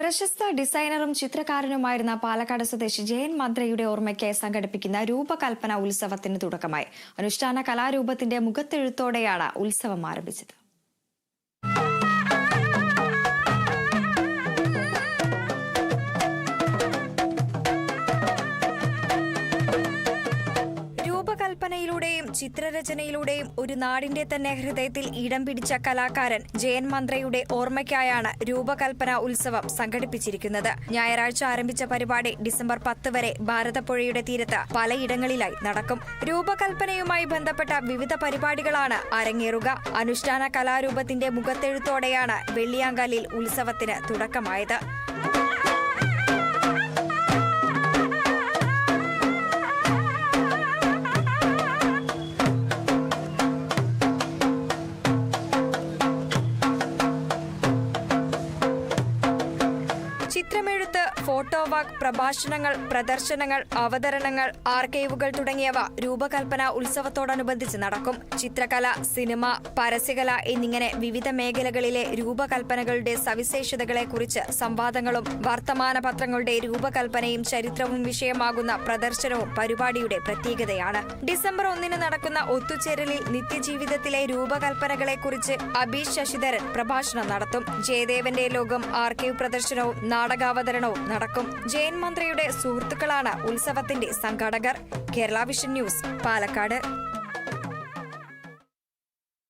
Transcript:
പ്രശസ്ത ഡിസൈനറും ചിത്രകാരനുമായിരുന്ന പാലക്കാട് സ്വദേശി ജയൻ മദ്രയുടെ ഓർമ്മയ്ക്ക് സംഘടിപ്പിക്കുന്ന രൂപകൽപ്പന ഉത്സവത്തിന് തുടക്കമായി. അനുഷ്ഠാന കലാരൂപത്തിന്റെ മുഖത്തെഴുത്തോടെയാണ് ഉത്സവം ആരംഭിച്ചത്. രൂപകൽപ്പനയിലൂടെയും ചിത്രരചനയിലൂടെയും ഒരു നാടിന്റെ തന്നെ ഹൃദയത്തിൽ ഇടം പിടിച്ച കലാകാരൻ ജയൻ മന്ത്രയുടെ ഓർമ്മയ്ക്കായാണ് രൂപകൽപ്പന ഉത്സവം സംഘടിപ്പിച്ചിരിക്കുന്നത്. ഞായറാഴ്ച ആരംഭിച്ച പരിപാടി ഡിസംബർ പത്ത് വരെ ഭാരതപ്പുഴയുടെ തീരത്ത് പലയിടങ്ങളിലായി നടക്കും. രൂപകൽപ്പനയുമായി ബന്ധപ്പെട്ട വിവിധ പരിപാടികളാണ് അരങ്ങേറുക. അനുഷ്ഠാന കലാരൂപത്തിന്റെ മുഖത്തെഴുത്തോടെയാണ് വെള്ളിയാങ്കാലിൽ ഉത്സവത്തിന് തുടക്കമായത്. ചിത്രമെഴുത്ത് ഫോട്ടോ വാക്ക് പ്രഭാഷണങ്ങൾ പ്രദർശനങ്ങൾ അവതരണങ്ങൾ ആർക്കൈവുകൾ തുടങ്ങിയവ രൂപകൽപ്പന ഉത്സവത്തോടനുബന്ധിച്ച് നടക്കും. ചിത്രകല സിനിമ പരസ്യകല എന്നിങ്ങനെ വിവിധ മേഖലകളിലെ രൂപകൽപ്പനകളുടെ സവിശേഷതകളെക്കുറിച്ച് സംവാദങ്ങളും വർത്തമാന പത്രങ്ങളുടെ രൂപകൽപ്പനയും ചരിത്രവും വിഷയമാകുന്ന പ്രദർശനവും പരിപാടിയുടെ പ്രത്യേകതയാണ്. ഡിസംബർ ഒന്നിന് നടക്കുന്ന ഒത്തുചേരലിൽ നിത്യജീവിതത്തിലെ രൂപകൽപ്പനകളെക്കുറിച്ച് അബീഷ് ശശിധരൻ പ്രഭാഷണം നടത്തും. ജയദേവന്റെ ലോകം ആർക്കൈവ് പ്രദർശനവും നാടകാവതരണവും നടക്കും. ജയൻ മന്ത്രിയുടെ സുഹൃത്തുക്കളാണ് ഉത്സവത്തിന്റെ സംഘാടകർ. Kerala vision news Palakkad.